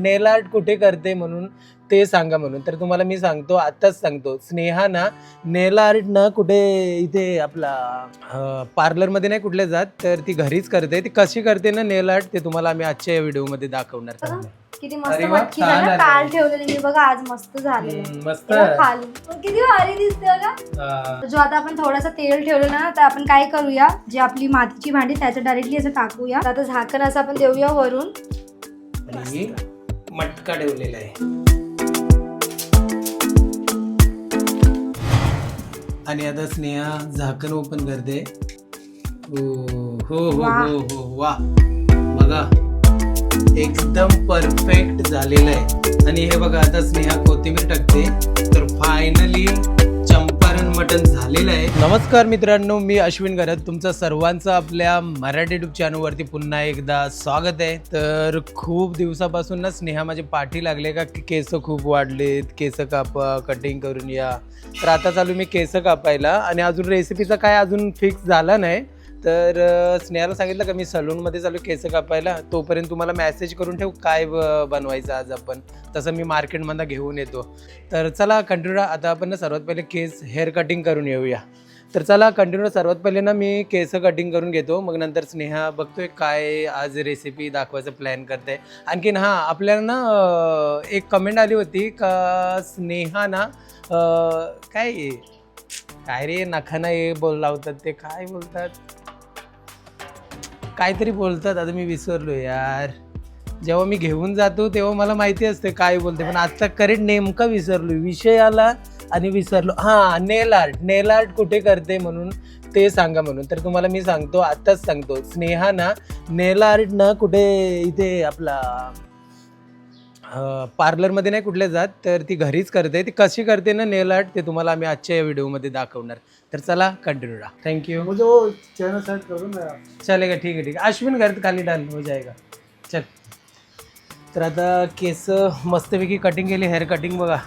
नेल art कुठे करते म्हणून ते सांगा म्हणून. तर तुम्हाला मी सांगतो आत्ताच सांगतो. स्नेहा ना नेल आर्ट ना कुठे इथे आपला पार्लरमध्ये नाही कुठले जात तर ती घरीच करते. ती कशी करते ना नेल आर्ट ते तुम्हाला आम्ही आजच्या या व्हिडिओमध्ये दाखवणार. किती अरे मस्त वा, मच्छी छान झालं आली. काल ठेवलेली मी बघा आज मस्त हम्म, मस्त. तेव्हा खाली. पण किती भारी दिसते बघा. हा. जो आता आपण थोडासा तेल ठेवलं ना तर आपण काय करूया जे आपली मातीची भांडी त्याचं डायरेक्टली असं टाकूया. तर आता झाकण असं आपण देऊया वरून. आणि मटका ठेवलेला आहे. आणि आता स्नेहा झाकण ओपन करते. हो हो हो. हो वा बघा एकदम परफेक्ट झालेलं आहे. आणि हे बघा आता स्नेहा कोथिंबीर टाकते. तर फायनली चंपारण मटन झालेलं आहे. नमस्कार मित्रांनो मी अश्विन गरत तुमचं सर्वांचं आपल्या मराठी युट्यूब चॅनलवरती पुन्हा एकदा स्वागत आहे. तर खूप दिवसापासून ना स्नेहा माझे पाठी लागले का केस खूप वाढलेत केस कापा कटिंग करून या. तर आता चालू मी केस कापायला आणि अजून रेसिपीचा काय अजून फिक्स झाला नाही. तर स्नेहाला सांगितलं का मी सलूनमध्ये चालू केस कापायला तोपर्यंत तुम्हाला मेसेज करून ठेवू काय ब- बनवायचं आज आपण. तसं मी मार्केटमधनं घेऊन येतो. तर चला कंटिन्यू आता आपण ना सर्वात पहिले केस हेअर कटिंग करून येऊया. तर चला कंटिन्यू सर्वात पहिले ना मी केस कटिंग करून घेतो. मग नंतर स्नेहा बघतोय काय आज रेसिपी दाखवायचं प्लॅन करते आणखीन हां आपल्याला ना एक कमेंट आली होती का स्नेहा ना काय काय रे नखाना हे बोल लावतात ते काय बोलतात? काहीतरी बोलतात आता मी विसरलो यार. जेव्हा मी घेऊन जातो तेव्हा मला माहिती असते काय बोलते. पण आत्ता करेक्ट नेमका विसरलो विषय आला आणि विसरलो. हां नेल आर्ट नेल आर्ट कुठे करते म्हणून? ते सांगा म्हणून. तर तुम्हाला मी सांगतो आत्ताच सांगतो. स्नेहा ना नेल आर्ट ना कुठे? इथे आपला पार्लरमध्ये नाही कुठले जात तर ती घरीच करते. ती कशी करते ना नेल आर्ट ते तुम्हाला आम्ही आजच्या या व्हिडिओमध्ये दाखवणार. तर चला कंटिन्यू राहा. थँक्यू मुझे वो चैनल सेट कर दो मेरा चलेगा ठीक है ठीक है अश्विन घर खाली डाल हो जाएगा. चल. तर आता केस मस्तपैकी कटिंग केली हेअर कटिंग बघा.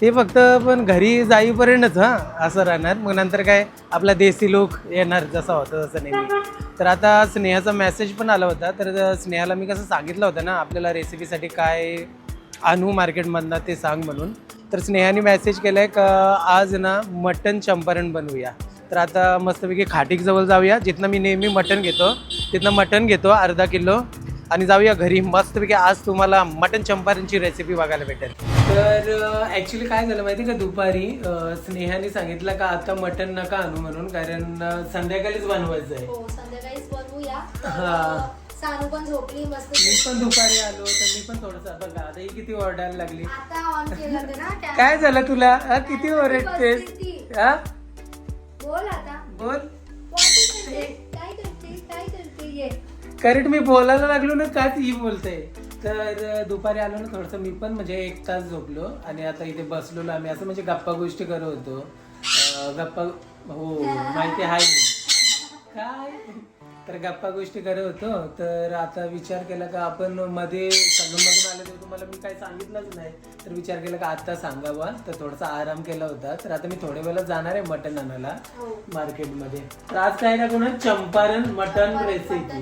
ते फक्त पण घरी जाईपर्यंतच हां असं राहणार. मग नंतर काय आपला देसी लोक येणार जसा होता तसं नेहमी तर आता स्नेहाचा मेसेज पण आला होता. तर स्नेहाला मी कसं सांगितलं होतं ना आपल्याला रेसिपीसाठी काय आणू मार्केटमधनं ते सांग म्हणून. तर स्नेहाने मेसेज केला आहे का आज ना मटन चंपारण बनवूया. तर आता मस्तपैकी खाटीकजवळ जाऊया जिथनं मी नेहमी मटण घेतो तिथनं मटण घेतो अर्धा किलो. आणि जाऊया घरी मस्तपैकी आज तुम्हाला मटन चंपारणची रेसिपी बघायला भेटेल. तर ॲक्च्युली काय झालं माहिती का दुपारी? स्नेहाने सांगितलं का आता मटण नका आणू म्हणून कारण संध्याकाळीच बनवायचं आहे हो संध्याकाळीच बनवूया. हा. सानू पण झोपली मस्त मी पण दुपारी आलो तर मी पण थोडंसं बघा आता ही किती ओरडायला लागली. आता ऑन केलं ते ना त्या- काय झालं तुला? हा, किती ओरडतेस? बसली ती. हा? बोल आता. बोल. What करते? काय करते काय करते ये करेक्ट मी बोलायला लागलो ना काच ही बोलते. तर दुपारी आलो ना थोडंसं. मी पण म्हणजे एक तास झोपलो आणि आता इथे बसलो आम्ही. असं म्हणजे गप्पा गोष्टी करत होतो. गप्पा हो माहिती आहे काय? तर गप्पा गोष्टी करत होतो. तर आता विचार केला का आपण मध्ये सलूनमधून आले तर तुम्हाला मी काही सांगितलंच नाही. तर विचार केला का आता सांगावा. तर थोडासा आराम केला होता. तर आता मी थोड्या वेळात जाणार आहे मटन आणायला हो. मार्केटमध्ये. तर आज काय ना कोणा? चंपारण मटन रेसिपी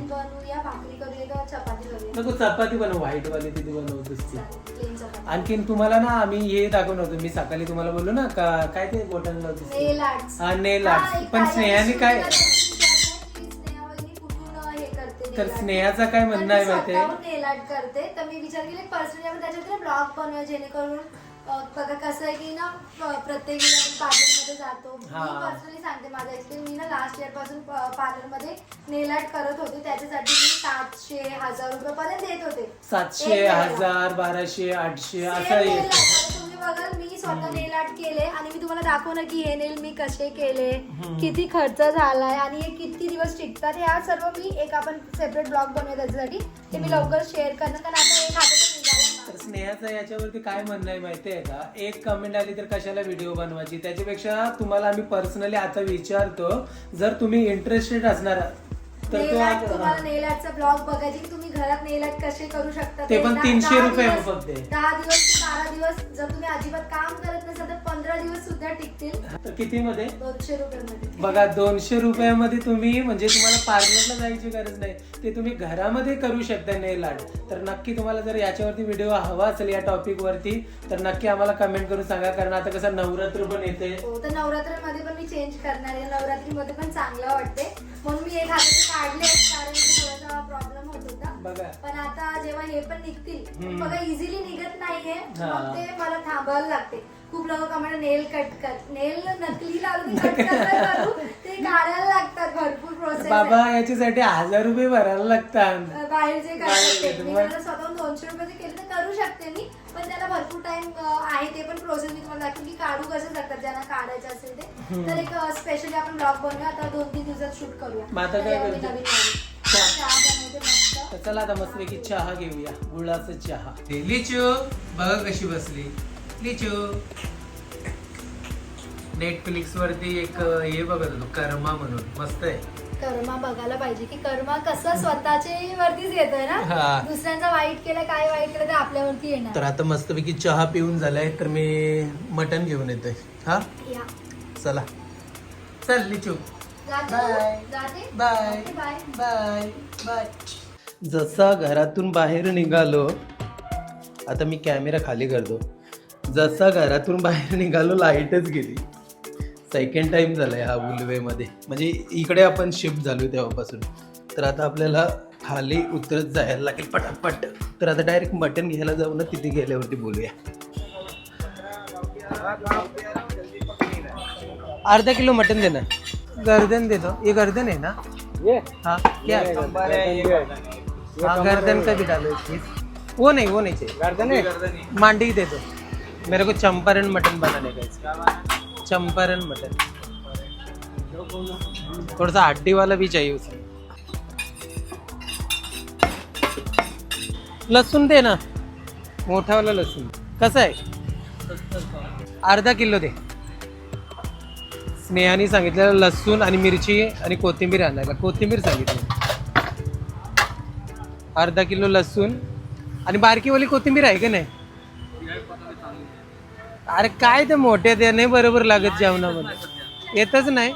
नको चपाती बनव व्हाईट वाली तिथे बनवतोस ती प्लेन चपाती. आणखीन तुम्हाला ना आम्ही हे दाखवून होतो. मी सकाळी तुम्हाला बोललो ना का काय ते बोटन लावतेस ते? नेल आर्ट्स हा नेल आर्ट एक पण स्नेहाने काय? हे तर? स्नेहाचा काय म्हणणं आहे तर मी माहितीये स्वतःहून nail art करते. तर मी विचार केले पर्सनली आपण त्याच्यात ब्लॉग बनवूया जेणेकरून बघा कसं आहे की ना प्रत्येक पार्लरमध्ये जातो. मी. पर्सनली सांगते माझा एक्सपिरियन्स मी ना लास्ट इयरपासून पार्लरमध्ये नेल आर्ट करत होते. त्याच्यासाठी मी सातशे हजार रुपये पर्यंत देत होते. सातशे. हजार बाराशे आठशे असं तुम्ही बघाल मी स्वतः नेल आर्ट केले आणि मी तुम्हाला दाखवणार की हे नेल मी कसे केले किती खर्च झालाय आणि हे किती दिवस टिकतात ह्या सर्व मी एक आपण सेपरेट ब्लॉग बनवूया त्याच्यासाठी. ते मी लवकर शेअर करणार. कारण आता एक. तर स्नेहाचं याच्यावरती काय म्हणणं आहे माहिती आहे का? एक कमेंट आली तर कशाला व्हिडिओ बनवायची? त्याच्यापेक्षा तुम्हाला आम्ही पर्सनली आता विचारतो जर तुम्ही इंटरेस्टेड असणार तर नेल तो आर्ट आता- तुम्हाला नेल आर्टचा ब्लॉग बघायचे की तुम्ही घरात नेल आर्ट कसे करू शकता? ते पण दहा- 300 दहा रुपये दिवस- फक्त आहे. दहा दिवस ते बारा दिवस जर तुम्ही अजिबात काम करत नसाल तर पंधरा दिवस सुद्धा टिकतील. तर किती मध्ये दोनशे रुपयामध्ये. बघा दोनशे रुपयामध्ये तुम्ही म्हणजे तुम्हाला पार्लरला जायची गरज नाही. ते तुम्ही घरामध्ये करू शकता नेल आर्ट तर नक्की तुम्हाला जर याच्यावरती व्हिडिओ हवा असेल या टॉपिक वरती तर नक्की आम्हाला कमेंट करून सांगा. कारण आता कसं नवरात्र पण येते. हो तर नवरात्रीमध्ये पण मी चेंज करणार आहे. नवरात्रीमध्ये पण चांगलं वाटते म्हणून मी एक हाताचे काढले कारण की थोडासा प्रॉब्लेम होत होता. बघा. पण आता जेव्हा हे पण निघतील. बघा इझिली निघत नाहीये. हा. मग ते मला थांबायला लागते. खूप लोक कमेंट नेल कट कर नेल नकली लावून कट करू ते काढायला लागतात भरपूर प्रोसेस बाबा याच्यासाठी हजार रुपये भरायला लागतात. बाहेर जे करतात ते बाहेर मी मग- मला स्वतःहून दोनशे रुपयाचे केले तर करू शकते मी. पण त्याला भरपूर टाइम आहे ते पण प्रोसेस मी तुम्हाला दाखवेन की काढू कसं शकतात ज्यांना काढायचं असेल ते. तर एक स्पेशली आपण ब्लॉग बनवूया. आता दोन तीन दिवसात शूट करूया. आता काय तेव्हा मी करते? नवीन नवीन चहा. बनवते मस्त. तर चला आता मस्तपैकी चहा घेऊया. गुळाचा चहा. लिचू. बघा कशी बसली. लिचू. नेटफ्लिक्स वरती एक हे बघत होतो. कर्मा म्हणून. मस्त आहे. कर्मा बघायला पाहिजे की कर्मा कसं स्वतःचे वरतीच येतोय ना? हा. दुसऱ्यांचा वाईट केलं काय वाईट केलं ते आपल्यावरती तर येणार आता मस्तपैकी चहा पिऊन झालाय तर मी मटन घेऊन येतोय. हा? या. चला. चल लिचू. जाते? Bye. जाते? Bye. Okay, bye. Bye. Bye. जसा घरातून बाहेर निघालो आता मी कॅमेरा खाली करतो. जसा घरातून बाहेर निघालो लाईटच गेली. सेकंड टाइम झालाय हा उलवेमध्ये म्हणजे इकडे आपण शिफ्ट झालो तेव्हापासून. तर आता आपल्याला खाली उतरत जायला लागेल पटापट. तर आता डायरेक्ट मटन घ्यायला जाऊ ना तिथे गेल्यावरती बोलूया. अर्धा किलो मटन देना गर्दन देतो. ये गर्दन है ना? ये. हाँ क्या? है? हाँ गर्दन का भी डालो वो नहीं वो नहीं चाहिए. गर्दन है मांडी दे दो मेरे को चंपारण मटन बनाने का चंपारण मटन. थोड़ा हड्डीवाला बी भी चाहिए उसमें लसूण दे ना. मोठा वाला लसूण. कसं आहे? अर्धा किलो दे. स्नेहाने सांगितलेलं लसूण आणि मिरची आणि कोथिंबीर आणायला. कोथिंबीर सांगितली. अर्धा किलो लसूण. आणि बारकीवाली कोथिंबीर आहे का नाही? अरे काय ते मोठे ते नाही बरोबर लागत जेवणामध्ये येतच नाही.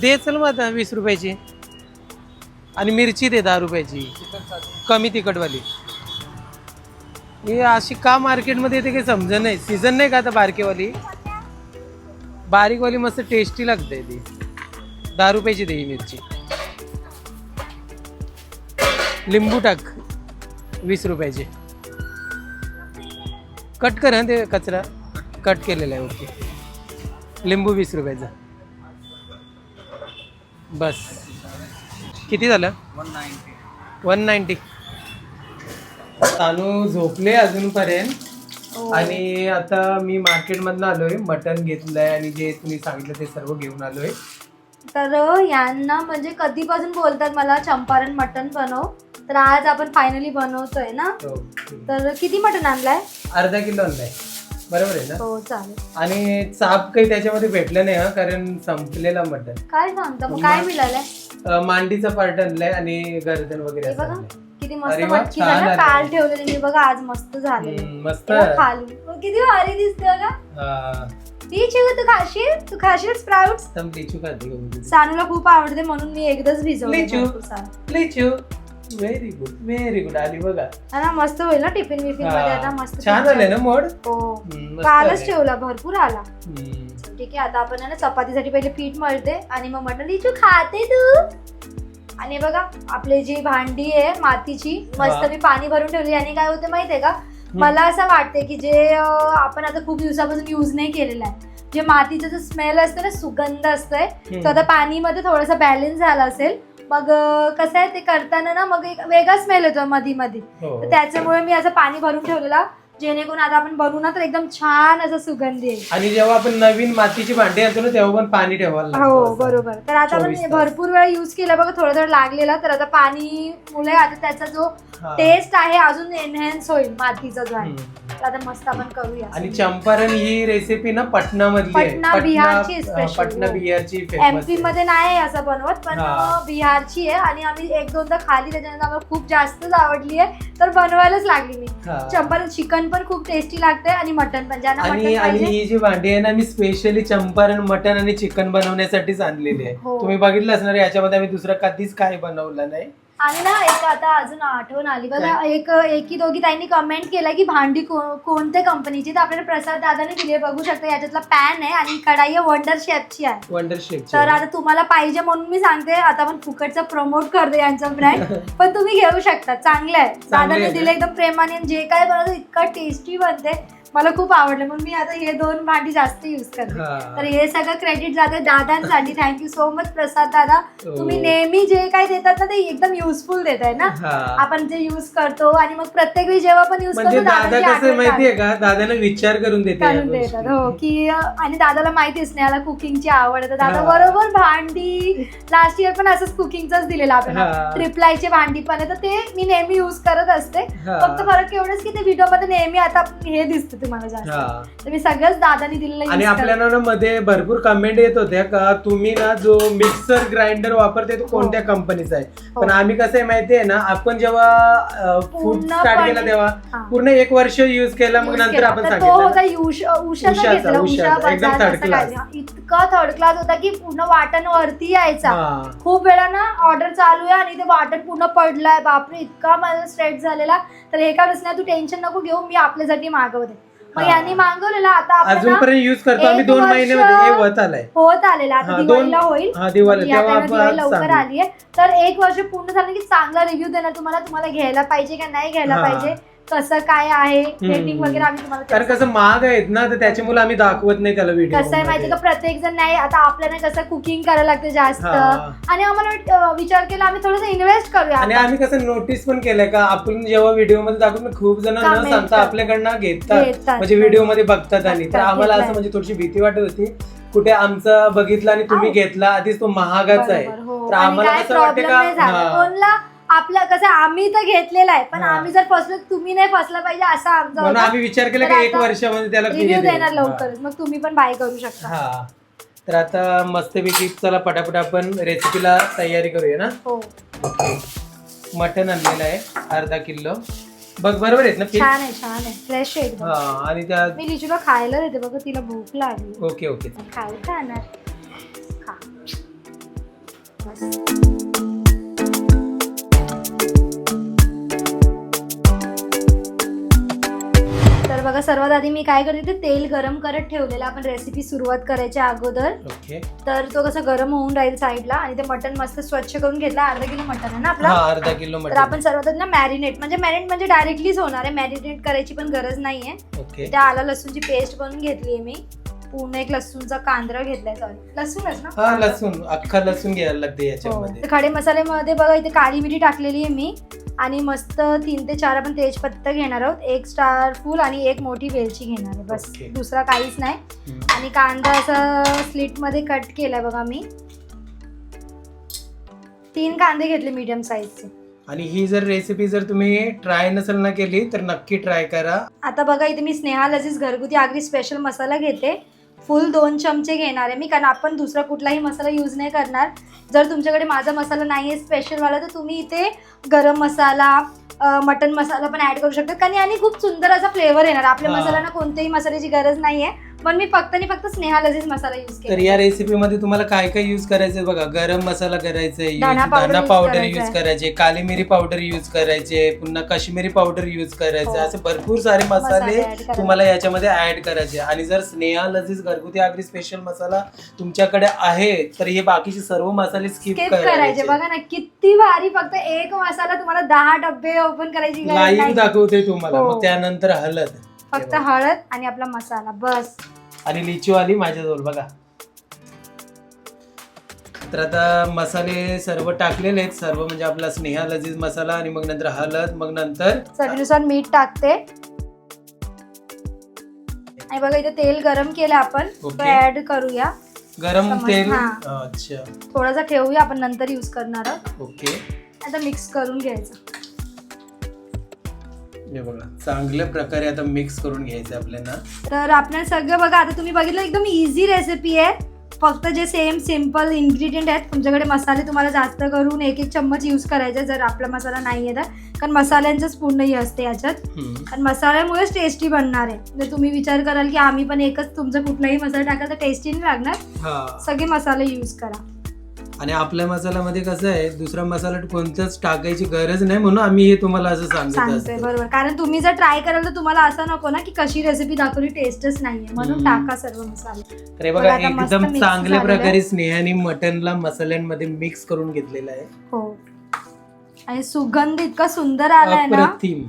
दे चल मग आता वीस रुपयाची. आणि मिरची दे दहा रुपयाची. कमी तिखटवाली. हे अशी का मार्केटमध्ये येते काही समज नाही. सीझन नाही का आता बारकेवाली? बारीकवाली मस्त टेस्टी लागते ती. दहा रुपयाची दे ही मिरची. लिंबू टाक. वीस रुपयाची. कट कर हं ते कचरा. कट केलेला आहे ओके. लिंबू वीस रुपयाचा. बस. किती झालं? वन नाईन्टी तानू झोपले अजूनपर्यंत. हो. आणि आता मी मार्केटमधनं आलोय मटन घेतलंय आणि जे तुम्ही सांगितलं ते सर्व घेऊन आलोय. तर यांना म्हणजे कधीपासून बोलतात मला चंपारण मटन बनव. तर आज आपण फायनली बनवतोय ना? ओके. तर किती मटन आणलाय? अर्धा किलो आणलाय. बरोबर आहे ना? हो चालेल. आणि चाप काही त्याच्यामध्ये भेटलं नाही हा कारण संपलेला मटन काय सांगता? मग काय मिळालंय? अं, मांडीचा पार्ट आणलाय आणि गर्दन वगैरे हे असं बघा आणलंय. किती मस्त अरे वा, मच्छी छान झालं आलं. काल ठेवलेली मी बघा आज मस्त झाले. हम्म, मस्त. खाली. मग किती भारी दिसते बघा. हा. ती चिव तू खाशील? तू खाशील स्प्राउट्स थांब, लिचू खाते का? सानूला खूप आवडते म्हणून मी एकदाच भिजवले लिचू. भरपूर. लिचू. व्हेरी गुड व्हेरी गुड आली बघा. ना मस्त होईल ना टिफिन विफिनमध्ये? आता. मस्त छान आले ना मोड? हो. हम्म, मस्त कालच आले. ठेवला भरपूर आला. हम्म. ठीक आहे आता आपण आहे ना चपातीसाठी पहिले पीठ मळते आणि मग म्हटलं लिचू खाते तू? आणि बघा आपली जी भांडी आहे मातीची मस्त हा. मी पाणी भरून ठेवली. आणि काय होते माहितीये का? मला असं वाटते की जे अं, आपण आता खूप दिवसापासून युज नाही केलेलं आहे. जे मातीचं जो स्मेल असतं ना सुगंध असतंय तो आता पाणीमध्ये थोडासा बॅलन्स झाला असेल. मग कसं आहे ते करताना ना मग एक वेगळा स्मेल येतो मधी मधी हो. तर त्याच्यामुळे मी असं पाणी भरून ठेवलेला जेणेकरून आता आपण बनवू ना तर एकदम छान असं सुगंधी येईल आणि जेव्हा आपण नवीन मातीची भांडी आणतो ना तेव्हा पण पाणी ठेवायला लागतं हो असं. बरोबर तर आता आपण 24 तास. भरपूर वेळा युज केला बघा थोडं थोडं लागलेला तर आता पाणी मुले आता त्याचा जो हा. टेस्ट आहे अजून एनहॅन्स होईल मातीचा जो आहे हम्म. तर आता मस्त आपण करूया आणि चंपारण ही रेसिपी ना पटना आहे पटना, बिहारची special. पटना. बिहारची एमपी मध्ये नाही असं बनवत पण हा. बिहारची आहे आणि आम्ही एक दोनदा खाली त्याच्यानंतर आम्हाला खूप जास्तच आवडली आहे तर बनवायलाच लागली मी चंपारण चिकन पण खूप टेस्टी लागते आणि मटन पण ज्यांना आणि मटन आणि पाहिजे. ही जी भांडी आहे ना मी स्पेशली चंपारण मटन आणि चिकन बनवण्यासाठीच आणलेली आहे. हो. तुम्ही बघितलं असणार याच्यामध्ये आम्ही दुसरं कधीच काही बनवलं नाही. आणि ना एक आता अजून आठवण आली. बघा एक एकी दोघी ताईंनी कमेंट केला की भांडी को- कोणत्या कंपनीची तर आपल्याला प्रसाद दादाने दिली बघू शकता याच्यातला पॅन आहे आणि कढाई आहे वंडर शेफची आहे. वंडर शेफ तर आता तुम्हाला पाहिजे म्हणून मी सांगते. आता आपण फुकटचा प्रमोट करते यांचा ब्रँड पण तुम्ही घेऊ शकता. चांगलं आहे. दादाने आहे दिलं एकदम प्रेमाने. आणि जे काय बनवतं इतकं टेस्टी बनते. मला खूप आवडलं म्हणून मी आता हे दोन भांडी जास्त युज करते. तर हे सगळं क्रेडिट जाते दादांसाठी thank you so much Prasad दादा हो. तुम्ही नेहमी जे काय देतात ना ते एकदम युजफुल देत आहे ना. आपण जे युज करतो आणि मग प्रत्येक वेळी जेव्हा पण युज म्हणजे करतो दादा माहितीये का दादाने विचार करून. देतात हो की आणि दादाला माहिती स्नेहाला कुकिंगची आवड आहे तर दादा. बरोबर भांडी लास्ट इयर पण असंच कुकिंगच दिलेलं आपल्याला हा. ट्रिपलायचे भांडी पण आहे तर ते मी नेहमी युज करत असते. फक्त फरक एवढंच की ते व्हिडिओमध्ये नेहमी आता हे दिसतं तुम्हाला जास्त हा. तर मी सगळंच दादानी दिलेलं आणि use करते. आपल्याला ना मध्ये भरपूर कमेंट येत होत्या का तुम्ही ना जो मिक्सर ग्राइंडर वापरते तो कोणत्या कंपनीचा आहे हो. पण आम्ही कसं आहे माहितीये ना आपण जेव्हा फूड पूर्णपणे- स्टार्ट केला तेव्हा हा. पूर्ण एक वर्ष युज केला मग use नंतर केला. आपण तर तो सांगितलं होता ना. युष- उषाचा उषाचा, घेतला उषा उषाचा. एकदम बजाज third असं class. काही. इतका थर्ड क्लास होता की पूर्ण वाटण वरती यायचा हा. खूप वेळा ना ऑर्डर चालू आहे आणि ते वाटण पूर्ण पडलाय बापरे इतका माझा स्ट्रेट झालेला तर हे काय नाही तू टेन्शन नको घेऊ मी आपल्यासाठी मागवते मग हा. यांनी मागवलेला आता आपल्याला अजूनपर्यंत युज करतो आम्ही एक दोन वर्ष- महिन्यामध्ये हे होत आलाय होत आलेला आता हा, दिवाळीला होईल हा दिवाळी या तेव्हा time ला दिवाळी आपण लवकर सांगू. आली आहे तर एक वर्ष पूर्ण झालं की चांगला रिव्ह्यू देणार तुम्हाला तुम्हाला घ्यायला पाहिजे का नाही घ्यायला हा. पाहिजे कसं काय आहे रेटिंग वगैरे आम्ही तुम्हाला कारण कसं महाग आहेत ना तर त्याच्यामुळे आम्ही दाखवत नाही त्याला व्हिडिओ कसं आहे माहिती का प्रत्येक जण नाही आता आपल्याला कसं कुकिंग करायला लागते जास्त हा. आणि आम्हाला अं, विचार केला आम्ही थोडंसं इन्व्हेस्ट करूया आणि आता. आम्ही कसं नोटीस पण केलंय का आपण जेव्हा व्हिडिओमध्ये दाखवतो ना, खूप जण न Comment सांगता करतात. आपल्याकडनं घेतात घेतात. म्हणजे व्हिडिओमध्ये बघतात आणि तर बघतात, आम्हाला असं. म्हणजे थोडीशी भीती वाटत होती कुठे आमचं बघितलं आणि तुम्ही आहो. घेतला आधीच तो महागाच आहे बरोबर, हो. तर आणि आम्हाला काय कसं वाटतं का नाही झाला हा. कोणला आपलं कसं आम्ही तर घेतलेला आहे पण हा. आम्ही जर फसलो तुम्ही नाही फसला पाहिजे असा आमचा म्हणून आम्ही विचार केला तर की एक आता वर्षामध्ये त्याला रिव्ह्यू देऊ. देणार लवकरच. मग तुम्ही पण बाय करू शकता. हा. तर आता मस्तपैकी चला पटापट आपण रेसिपीला तयारी करूया ना? हो. मटन आणलेलं आहे अर्धा किलो. बघ बरोबर आहेत ना पीस छान आहे छान आहे. फ्रेश आहे एकदम. हा आणि त्या मी लिचूला खायला देते बघा तिला भूक लागली. Okay okay. खाऊ खाणार खा. बस. बघा सर्वात आधी मी काय करते ते तेल गरम करत ठेवलेलं आपण रेसिपी सुरुवात करायच्या अगोदर. ओके तर तो कसं गरम होऊन राहील साईडला आणि ते मटन मस्त स्वच्छ करून घेतला अर्धा किलो मटन आहे ना हा आपला अर्धा किलो तर मटन आपण सर्वात आधी ना मॅरिनेट म्हणजे मॅरिनेट म्हणजे डायरेक्टलीच होणार आहे मॅरिनेट करायची पण गरज नाहीये. ओके त्या आला लसूणची पेस्ट बनवून घेतली आहे मी. पूर्ण एक लसूणचा कांद्रा घेतलाय सॉरी लसूणच ना? हा लसूण. अख्खा लसूण घ्यायला लागते हो. याच्यामध्ये तर खडे मसाल्यामध्ये बघा इथे काळी मिरी टाकलेली आहे मी. आणि मस्त तीन ते चार आपण तेजपत्ता घेणार आहोत. एक स्टार फुल आणि एक मोठी वेलची घेणार आहे. बस ओके. दुसरा काहीच नाही. हम्म. आणि कांदा असा स्लिटमध्ये कट केलाय बघा मी. तीन कांदे घेतले मीडियम साईजचे आणि ही जर रेसिपी जर तुम्ही ट्राय नसेल ना केली तर नक्की ट्राय करा. आता बघा इथे मी स्नेहा लजीज घरगुती आगरी स्पेशल मसाला घेते. फुल दोन चमचे घेणार आहे मी कारण आपण दुसरा कुठलाही मसाला यूज नाही करणार. जर तुमच्याकडे माझा मसाला नाही आहे स्पेशलवाला तर तुम्ही इथे गरम मसाला मटन मसाला पण ऍड करू शकता. कारण याने खूप सुंदर असा फ्लेवर येणार. आपल्या. मसाल्यांना कोणत्याही मसाल्याची गरज नाही आहे पण मी फक्त आणि फक्त स्नेहा लजीज मसाला यूज तर केला या रेसिपी मध्ये तुम्हाला काय काय युज करायचंय बघा? गरम मसाला powder धना use पावडर करायचा युज. करायचे काली मिरी पावडर युज करायचे पुन्हा काश्मीरी पावडर युज करायचे हो. असे भरपूर सारे मसाले मसाले add करायचे. तुम्हाला याच्यामध्ये ऍड करायचे. आणि जर स्नेहा लजीज घरगुती आगरी स्पेशल मसाला तुमच्याकडे आहे तर हे बाकीचे सर्व मसाले स्किप स्किप करायचे. करायचे. बघा ना किती भारी फक्त एक मसाला तुम्हाला दहा डब्बे ओपन करायची गरज लाईव्ह नाही. दाखवते तुम्हाला. हो. मग त्यानंतर हळद फक्त हळद आणि आपला मसाला. बस. आणि लिचू आली माझ्याजवळ बघा. तर आता मसाले सर्व टाकलेले आहेत. सर्व म्हणजे आपला स्नेहा लजीज मसाला आणि मग नंतर हळद मग नंतर चवीनुसार मीठ टाकते. आणि बघा इथे तेल गरम केलं आपण. ऍड करूया. गरम समज- तेल. हा. अच्छा. थोडासा ठेवूया आपण नंतर यूज करणार आहोत. ओके. आता मिक्स करून घ्यायचं. हे बघा चांगल्या प्रकारे आता मिक्स करून घ्यायचं आपल्याला. तर आपल्याला सगळं बघा आता तुम्ही बघितलं एकदम इझी रेसिपी आहे. फक्त जे सेम सिंपल इन्ग्रेडियंट आहेत तुमच्याकडे मसाले तुम्हाला जास्त करून एक एक चम्मच यूज करायचे जर आपला मसाला नाही आहे. तर कारण मसाल्यांचंच पूर्ण असते याच्यात. आणि मसाल्यामुळेच टेस्टी बनणार आहे. जर तुम्ही विचार कराल की आम्ही पण एकच तुमचा कुठलाही मसाला टाकाल तर टेस्टी नाही लागणार. सगळे मसाले यूज करा. आणि आपल्या मसाल्यामध्ये कसं आहे दुसरा मसाला कोणताच टाकायची गरज नाही म्हणून आम्ही हे तुम्हाला असं सांगत बरोबर. कारण तुम्ही जर ट्राय कराल तर तुम्हाला असं नको ना की कशी रेसिपी दाखवली टेस्टच नाहीये. म्हणून हम्म. टाका सर्व मसाले. हे बघा, बघा आता मस्त एकदम mix चांगल्या झालेलं आहे. प्रकारे स्नेहाने मटनला मसाल्यांमध्ये मिक्स करून घेतलेला आहे. हो. आणि सुगंध इतका सुंदर आलाय ना. अप्रतिम.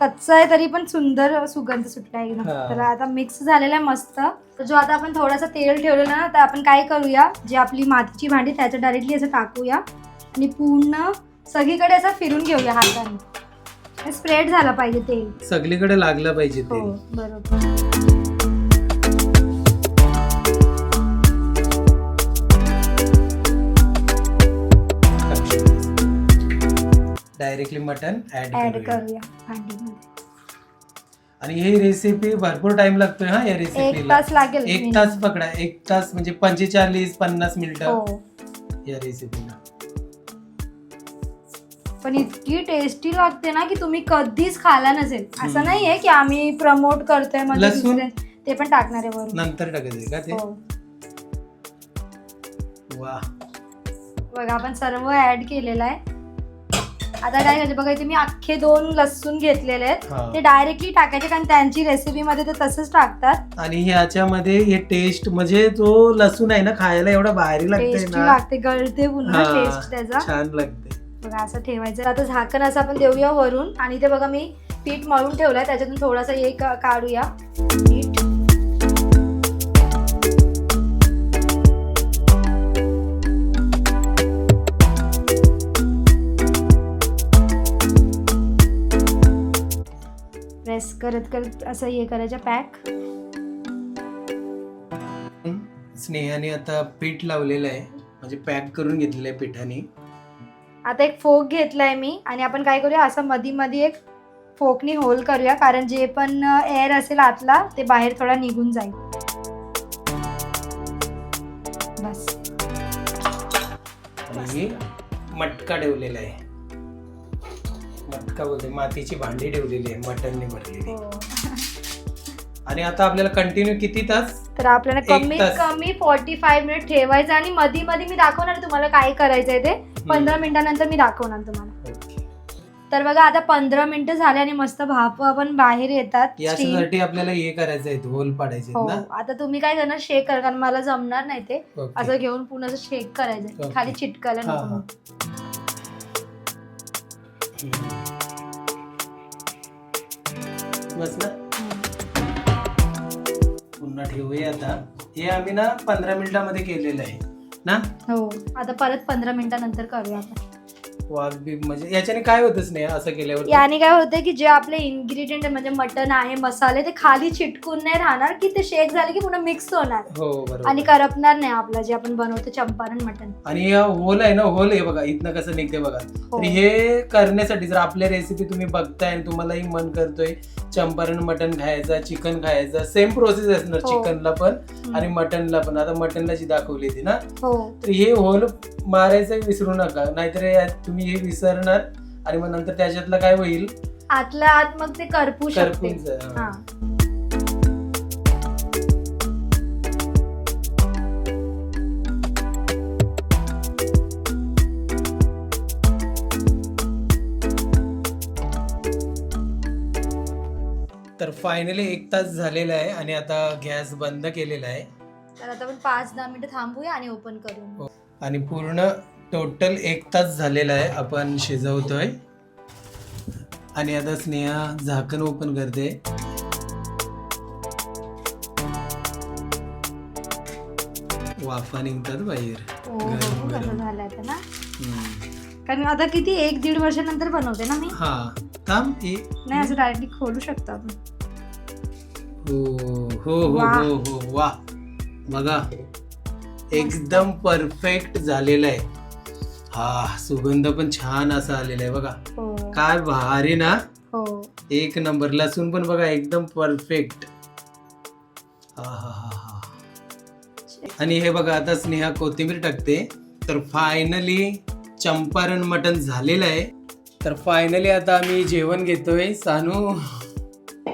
कच्चा आहे तरी पण सुंदर सुगंध सुटला एकदम. हा. तर आता मिक्स झालेला आहे मस्त. तर जो आता आपण थोडासा तेल ठेवलेला ना तर आपण काय करूया? जी आपली मातीची भांडी त्याच्यात डायरेक्टली असं टाकूया. आणि पूर्ण सगळीकडे असं फिरून घेऊया हाताने. स्प्रेड झाला पाहिजे तेल. सगळीकडे लागलं पाहिजे हो ते बरोबर. डायरेक्टली मटन ऍड ऍड करूया. करूया. भांडीमध्ये आणि ही रेसिपी भरपूर टाइम लागतोय हा या एक रेसिपीला तास लागेल एक minimum. तास पकडा एक तास म्हणजे पंचेचाळीस पन्नास मिनिटं हो. या रेसिपीला पण इतकी टेस्टी लागते ना की तुम्ही कधीच खाला नसेल. हम्म. असं नाहीये की आम्ही प्रमोट करतोय म्हणजे लसूण? दुसरे- ते पण टाकणार आहे वरून. नंतर टाकायचं का ते? हो. वा बघा आपण सर्व ऍड केलेलं आहे. आता काय करायचं बघा इथे मी अख्खे दोन लसूण घेतलेले आहेत. हा. ते डायरेक्टली टाकायचे कारण त्यांची रेसिपी मध्ये ते तसंच टाकतात. आणि ह्याच्यामध्ये हे टेस्ट म्हणजे जो लसूण आहे ना खायला एवढा भारी ना. लागते गळते पुन्हा हा, टेस्ट त्याचा. छान लागते. बघा असं ठेवायचं. आता झाकण असं आपण देऊया वरून. आणि ते बघा मी पीठ मळून ठेवलंय. त्याच्यातून थोडासा एक काढूया. पीठ प्रेस करत करत असं हे करायचं पॅक स्नेहाने आता पीठ लावलेलं आहे. म्हणजे पॅक करून घेतलेलं आहे पिठाने. आता एक फोक घेतलाय मी आणि आपण काय करूया असं मधी मध्ये एक फोकनी होल करूया कारण जे पण एअर असेल आतला ते बाहेर थोडा निघून जाईल. बस. मटका ठेवलेला आहे. मटका बोलते मातीची भांडी ठेवलेली आहे मटनने भरलेली हो. आणि आता आपल्याला कंटिन्यू किती तास तर आपल्याला एक कमीत तास. कमी फोर्टी फाय मिनिट ठेवायचं आणि मध्ये मध्ये मी दाखवणार तुम्हाला काय करायचंय ते पंधरा मिनिटानंतर मी दाखवणार तुम्हाला. तर बघा आता पंधरा मिनिटं झाले आणि मस्त भाप पण बाहेर येतात steam. याच्यासाठी आपल्याला हे करायचं आहे होल पाडायचे हो ना आता तुम्ही काय करणार शेक करा कारण मला जमणार नाही ते. असं घेऊन पुन्हा असं शेक करायचं. खाली चिटकायला हा, नको हा. हम्म. बस ना पुन्हा ठेवूया आता. हे आम्ही ना पंधरा मिनिटामध्ये केलेलं आहे. ना? हो. आता परत पंधरा मिनिटानंतर करूया आपण. वाघ म्हणजे याच्याने काय होतच नाही असं केल्यावर? याने काय होतं की जे आपले इन्ग्रेडियंट म्हणजे मटन आहे मसाले ते खाली चिटकून नाही राहणार की ते शेक झाले की पुन्हा मिक्स होणार. हो बरोबर. आणि करपणार नाही आपलं जे आपण बनवतो चंपारण मटन आणि होल आहे ना होल आहे बघा इथनं कसं निघते बघा. हो. तर हे. करण्यासाठी जर आपल्या रेसिपी तुम्ही बघताय आणि तुम्हालाही मन करतोय चंपारण मटन खायचा चिकन खायचा सेम प्रोसेस असणार हो. चिकनला पण आणि मटनला पण. आता मटनला जी दाखवली ती ना हो. तर हे होल मारायचं विसरू नका. नाहीतर तुम्ही हे विसरणार आणि मग नंतर त्याच्यातलं काय होईल? आतल्या आत मग ते करपू शकते. करपून जा- हा. तर फायनली एक तास झालेला आहे आणि आता गॅस बंद केलेला आहे. तर आता आपण पाच दहा मिनिटं थांबूया आणि ओपन करूया आणि पूर्ण टोटल एक तास झालेला आहे. आपण शिजवतोय. आणि आता स्नेहा झाकण ओपन करते. वाफा निघतात बाहेर. हो गरम गरम. ना? हम्म. कारण आता किती एक दीड वर्षानंतर बनवते ना मी? हा. थांब ए- नाही असं डायरेक्टली खोलू शकतो आपण. हो हो वा. हो हो वा. बघा एकदम परफेक्ट झालेलं आहे. हा सुगंध पण छान असा आलेला आहे बघा. हो. काय भारी ना. हो. एक नंबर लसूण पण बघा एकदम परफेक्ट. हा हा हा हा. आणि हे बघा आता स्नेहा कोथिंबीर टाकते. तर फायनली चंपारण मटन झालेलं आहे. तर फायनली आता आम्ही जेवण घेतोय. सानू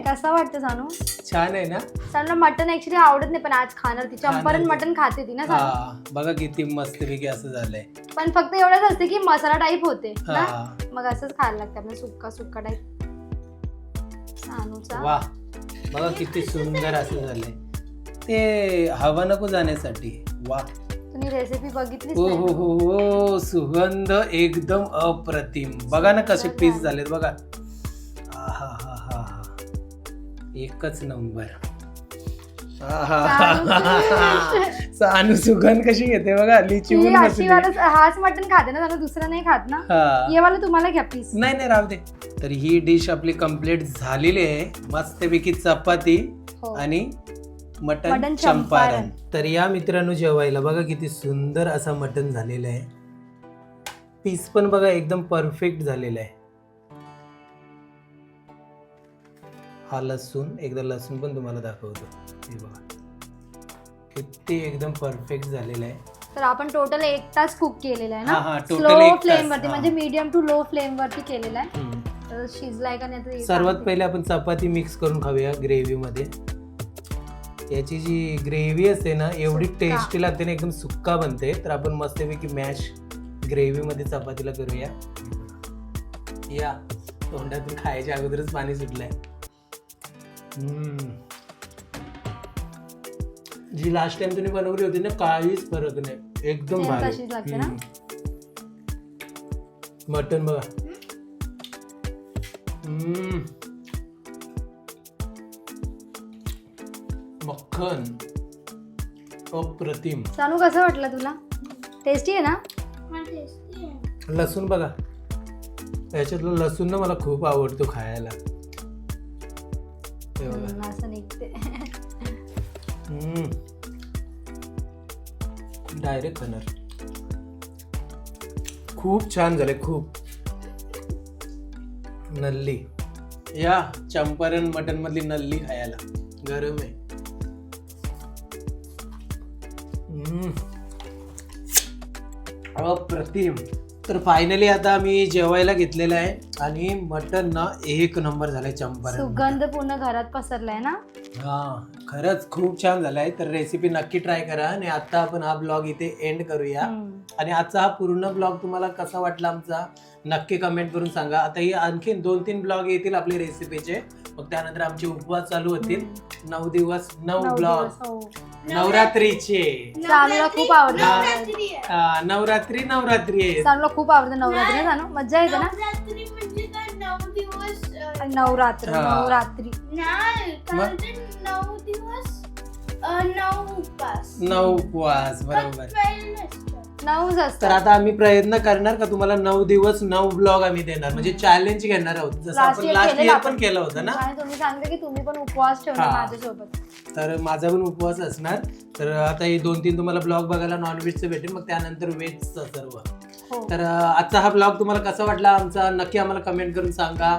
कसं वाटतं सानू छान आहे ना? सानूला मटन ऍक्च्युली आवडत नाही पण आज खाणार ती. चंपारण. मटन खाते ती ना सानू हा बघा किती मस्तपैकी असं झालंय. पण फक्त एवढंच असते की मसाला टाईप होते ना? हा. मग असंच खायला लागतं आपलं सुक्का सुक्का टाईप सानूचा. वा. बघा किती सुंदर असं झालंय. ते हवा नको जाण्यासाठी. वा. तुम्ही रेसिपी बघितलीच हो नाही. हो हो हो. सुगंध एकदम अप्रतिम. बघा ना कसे पीस झालेत बघा. एकच नंबर. सानू सुगंध कशी घेते बघा लिची अशी. वाला हाच मटन खाते ना दुसरं नाही खात ना हा. ये वाला तुम्हाला घ्या पीस नाही नाही राहू दे तर ही डिश आपली कंप्लीट झालेली आहे मस्तपैकी चपाती हो. आणि मटन मटण चंपारण चंपारण. तर या मित्रांनो जेवायला बघा किती सुंदर असा मटन झालेलं आहे पीस पण बघा एकदम परफेक्ट झालेला आहे हा लसूण एकदा लसूण पण तुम्हाला दाखवतो हे बघा किती एकदम परफेक्ट झालेलं आहे तर आपण टोटल एक तास कुक केलेला आहे ना स्लो फ्लेम वरती. म्हणजे मीडियम टू लो फ्लेम वरती केलेला आहे. तर शिजलाय का नाही सर्वात. पहिले आपण चपाती मिक्स करून खाऊया ग्रेव्ही मध्ये याची जी ग्रेव्ही असते ना एवढी. टेस्टी लागते ना एकदम सुक्का बनते तर आपण मस्तपैकी मॅश ग्रेव्ही मध्ये चपातीला करूया या तोंडातून खायच्या अगोदरच पाणी सुटलंय. जी लास्ट टाइम तुम्ही बनवली होती ना काहीच फरक नाही. एकदम Same भारी. तशीच लागते ना? मटन बघा. हम्म. मक्खन. अप्रतिम. सानू कसं वाटलं तुला? टेस्टी आहे ना? लसूण बघा. याच्यातलं लसूण ना मला खूप आवडतो खायला. बघा हम्म, असं निघते डायरेक्ट खाणार खूप छान झाले खूप. नल्ली. या चंपारण मटन मधली नल्ली खायला. गरम आहे. हम्म. अप्रतिम. तर फायनली आता आम्ही जेवायला घेतलेलं आहे. आणि मटन ना एक नंबर झालाय चंपारण. सुगंध पूर्ण घरात पसरलाय ना? हा खरंच खूप छान झालाय. तर रेसिपी नक्की ट्राय करा आणि आता आपण हा ब्लॉग इथे एंड करूया. हम्म. आणि आजचा हा पूर्ण ब्लॉग तुम्हाला कसा वाटला आमचा? नक्की कमेंट करून सांगा. आता ही आणखीन दोन तीन ब्लॉग येतील आपले रेसिपीचे मग त्यानंतर आमचे उपवास चालू होतील. नऊ दिवस नऊ ब्लॉग. हो. नवरात्रीचे. सानूला खूप आवडतं. नवरात्री. नवरात्री. आहे सानूला खूप आवडतं नवरात्री ना सानू मज्जा येते ना? नवरात्री म्हणजे काय? नऊ दिवस अ, नवरात्र हा. नवरात्री. नाही मग? कारण ते नऊ दिवस अ, नऊ उपास नऊ उपवास पण बरोबर twelve. नऊच तर असतात आता आम्ही प्रयत्न करणार का तुम्हाला नऊ दिवस नऊ ब्लॉग आम्ही देणार? म्हणजे चॅलेंज घेणार आहोत. जसं Last आपण year लास्ट केलेलं इयर आपण. पण केलं होतं ना? आणि तुम्ही सांगता की तुम्ही पण उपवास ठेवला हा. माझ्यासोबत. तर माझा पण उपवास असणार. तर आता हे दोन तीन तुम्हाला ब्लॉग बघायला नॉनव्हेजचं भेटेल मग त्यानंतर व्हेजचं सर्व. हो. तर अं, आजचा हा ब्लॉग तुम्हाला कसा वाटला आमचा? नक्की आम्हाला कमेंट करून सांगा.